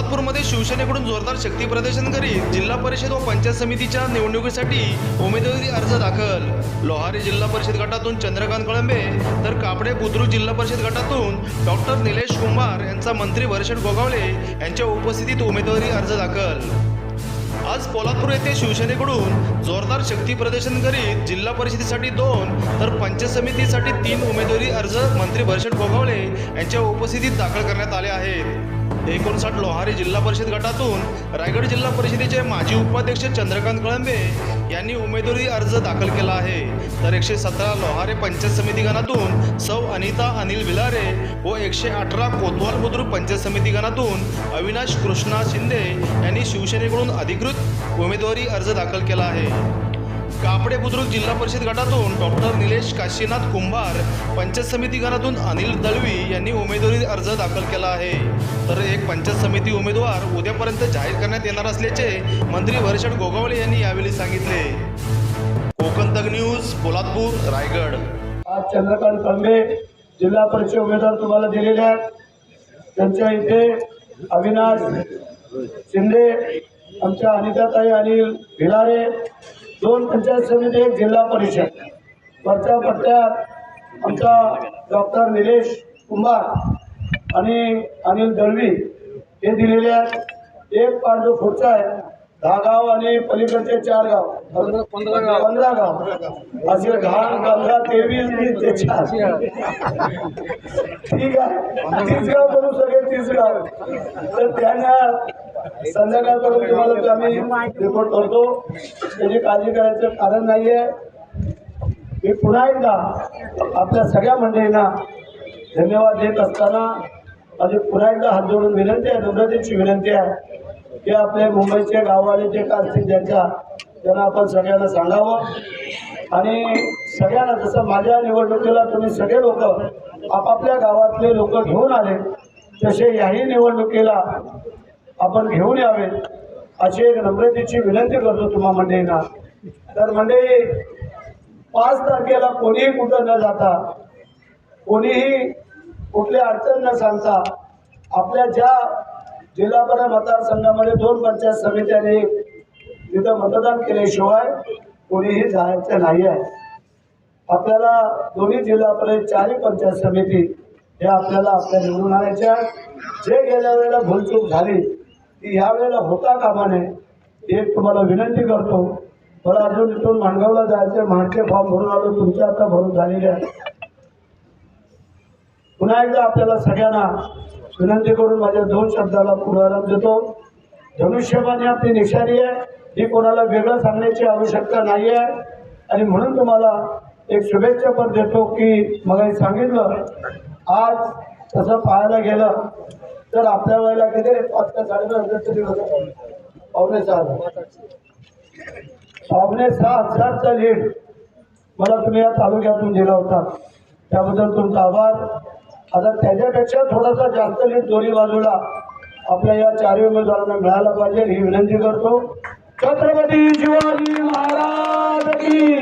सोलापूरमध्ये शिवसेनेकडून जोरदार शक्ती प्रदर्शन करीत जिल्हा परिषद व पंचायत समितीच्या निवडणुकीसाठी उमेदवारी अर्ज दाखल. लोहारी जिल्हा परिषद गटातून चंद्रकांत कळंबे तर कापडे बुद्रुक जिल्हा परिषद गटातून डॉक्टर निलेश कुंभार यांचा मंत्री वर्षण गोगावले यांच्या उपस्थितीत उमेदवारी अर्ज दाखल. आज पोलादपूर येथे शिवसेनेकडून जोरदार शक्ती प्रदर्शन करीत जिल्हा परिषदेसाठी दोन तर पंचायत समितीसाठी तीन उमेदवारी अर्ज मंत्री भरशण गोगावले यांच्या उपस्थितीत दाखल करण्यात आले आहेत. एकोणसाठ लोहारी जिल्हा परिषद गटातून रायगड जिल्हा परिषदेचे माजी उपाध्यक्ष चंद्रकांत कळंबे यांनी उमेदवारी अर्ज दाखल केला आहे. तर एकशे सतरा लोहारे पंचायत समिती गणातून सौ अनिता अनिल भिलारे व एकशे अठरा कोतवाल बुद्रुक पंचायत समिती गणातून अविनाश कृष्णा शिंदे यांनी शिवसेनेकडून अधिकृत उमेदवारी अर्ज दाखल केला आहे. कापडे बुद्रुक जिल्हा परिषद गटातून डॉक्टर निलेश काशीनाथ कुंभार पंचायत समिती गणातून अनिल दळवी यांनी उमेदवारी अर्ज दाखल केला आहे. तर एक पंचायत समिती उमेदवार उद्यापर्यंत जाहीर करण्यात येणार असल्याचे मंत्री वर्षण गोगावले यांनी यावेळी सांगितले. कोकण न्यूज पोलादपूर रायगड. आज चंद्रकांत कळंबे जिल्हा परिषद उमेदवार तुम्हाला दिलेले आहेत. त्यांच्या इथे अविनाश शिंदे आमच्या अनिताताई अनिल भिलारे दोन पंचायत समिती एक जिल्हा परिषद. वरच्या पट्ट्यात आमचा डॉक्टर निलेश कुंभार आणि अनिल दळवी हे दिलेले आहेत. एक पाठ जो पुढचा आहे. दहा गाव आणि पलीकडचे चार गाव. पंधरा गाव. पंधरा गाव. असे दहा पंधरा तेवीस वीस ते चार ठीक आहे. तीस गाव करू सगळे तीस गाव. तर त्यांना संध्याकाळपर्यंत तुम्हाला ते आम्ही रिपोर्ट करतो. त्याची काळजी करायचं कारण नाही आहे मी पुन्हा एकदा आपल्या सगळ्या मंडळींना धन्यवाद देत असताना माझी पुन्हा एकदा हात जोडून विनंती आहे नम्रतेची विनंती आहे की आपले मुंबईचे गाववाले जे का असतील ज्यांच्या त्यांना आपण सगळ्यांना सांगावं. आणि सगळ्यांना जसं माझ्या निवडणुकीला तुम्ही सगळे लोक आपापल्या गावातले लोक घेऊन आले तसे याही निवडणुकीला आपण घेऊन यावे. अशी एक नम्रतेची विनंती करतो तुम्हा मंडळींना. तर मंडळी पाच तारखेला कोणीही कुठं न जाता कोणीही कुठली अडचण न सांगता आपल्या ज्या जिल्हापरा मतदारसंघामध्ये दोन पंचायत समित्याने तिथं मतदान केल्याशिवाय कोणीही जायचं नाही आहे. आपल्याला दोन्ही जिल्हा परिषद चारही पंचायत समिती हे आपल्याला आपल्या निवडून आणायच्या जे गेल्या वेळेला भूलचूक झाली ती यावेळेला होता कामा नये एक तुम्हाला विनंती करतो मला अजून इथून माणगावला जायचं माणके फॉर्म भरून आलो तुमचे आता भरून झालेले आहे पुन्हा एकदा आपल्याला सगळ्यांना विनंती करून माझ्या दोन शब्दाला पुनरारंभ देतो. धनुष्यबाणी आपली निशाणी आहे. ही कोणाला वेगळं सांगण्याची आवश्यकता नाही आहे आणि म्हणून तुम्हाला एक शुभेच्छा पण देतो की मग सांगितलं. आज तसं पाहायला गेलं तर आपल्या वेळेला किती पाचच्या का साडेपाच हजार पावणे सहा हजार. पावणे सहा हजारचा लीड मला तुम्ही या तालुक्यातून दिला होता. त्याबद्दल तुमचा आभार. आता त्याच्यापेक्षा थोडासा जास्त लीड दोन्ही बाजूला आपल्या या चारही उमेदवारांना मिळायला पाहिजे ही विनंती करतो. छत्रपती शिवाजी महाराज की